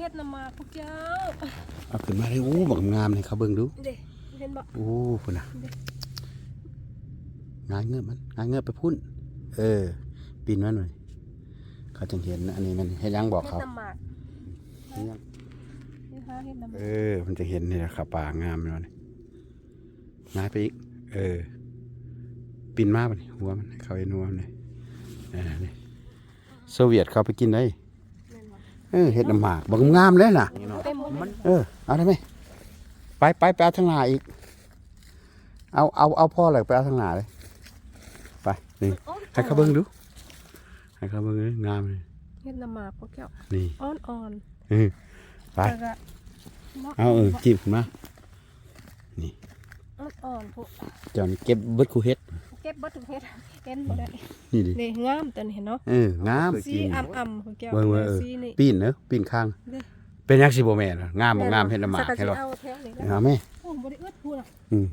เฮ็ดน้ำหมากพวกเจ้าเอาขึ้นมาเลยโอ้บักงามเลยเขาเบิ่งดูเด้เห็นบ่โอ้พุ่นน่ะงายเงือบมันงายเงือบไปพุ่นเออปีนมาหน่อยเขาจึงเห็นนะอันนี้มันเฮ็ดหยังบอกเฮ็ดเขาน้ำหมากเฮ็ดหยังเฮ็ดหาเฮ็ดน้ำหเอมากอมันจะเห็นนี่แหละครับป่างามเลยนี่งายไปอีก เออปีนมาปะนี่หัวมันให้เขาเห็นหัวมันเลยเออนี่โซเวียตเขาไปกินได้แม่นบ่ เออเห็ดน้ำหมากบักงามเลยน่ะเต็มหมดเลยเออเอาได้ไหมไปไปไปเอาทางหน้าอีก เอาเอาเอาพ่อเลยไปเอาทางหน้าเลย ไปนี่โอ้ยให้เขาเบิ่งดูให้เขาเบิ่งเลยงามเลยเฮ็ดน้ำหมากพวกเจ้านี่อ่อนเออๆไปแล้วก็นะเอาเออจีบขึ้นมาอ่อนๆพวกเจ้านี่เก็บเบิดคูเฮ็ด เก็บบ่ถึงเฮ็ดเห็นบ่ได้นี่ดินี่งามตัวนี้เห็นเนาะเอองามสีอ่ำๆพวกเจ้าเบิ่งเบิ่งเออสีนี่ปีนเนอะปีนข้าง เด้เป็นยังสิบ่แม่นงามบ่งามเฮ็ดน้ำหมากสัให้สิเราเอาแถวนี้เอาแม่โอ้บ่ได้อึดพูดอะอืม